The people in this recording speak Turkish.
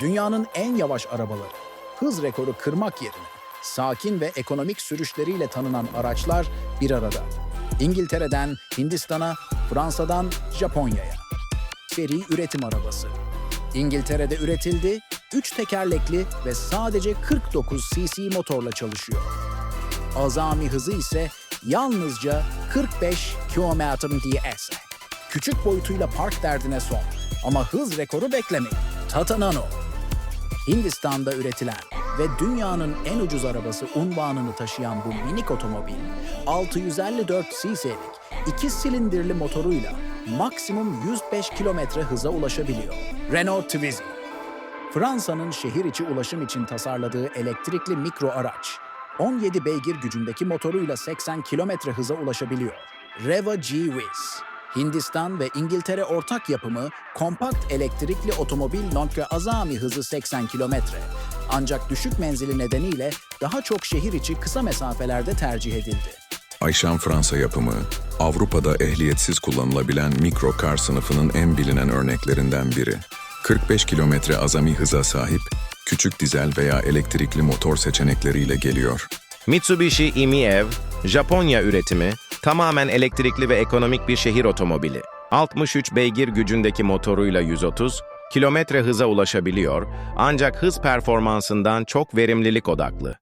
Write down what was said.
Dünyanın en yavaş arabaları, hız rekoru kırmak yerine sakin ve ekonomik sürüşleriyle tanınan araçlar bir arada. İngiltere'den Hindistan'a, Fransa'dan Japonya'ya. Seri üretim arabası. İngiltere'de üretildi, 3 tekerlekli ve sadece 49 cc motorla çalışıyor. Azami hızı ise yalnızca 45 km ds. Küçük boyutuyla park derdine son. Ama hız rekoru beklemeyin. Tata Nano. Hindistan'da üretilen ve dünyanın en ucuz arabası unvanını taşıyan bu minik otomobil, 654 cc'lik iki silindirli motoruyla maksimum 105 kilometre hıza ulaşabiliyor. Renault Twizy. Fransa'nın şehir içi ulaşım için tasarladığı elektrikli mikro araç, 17 beygir gücündeki motoruyla 80 kilometre hıza ulaşabiliyor. Reva G-Wiz. Hindistan ve İngiltere ortak yapımı kompakt elektrikli otomobil Lontre azami hızı 80 kilometre. Ancak düşük menzili nedeniyle daha çok şehir içi kısa mesafelerde tercih edildi. Ayşan Fransa yapımı, Avrupa'da ehliyetsiz kullanılabilen mikrokar sınıfının en bilinen örneklerinden biri. 45 kilometre azami hıza sahip, küçük dizel veya elektrikli motor seçenekleriyle geliyor. Mitsubishi Imiev, Japonya üretimi, tamamen elektrikli ve ekonomik bir şehir otomobili. 63 beygir gücündeki motoruyla 130 kilometre hıza ulaşabiliyor ancak hız performansından çok verimlilik odaklı.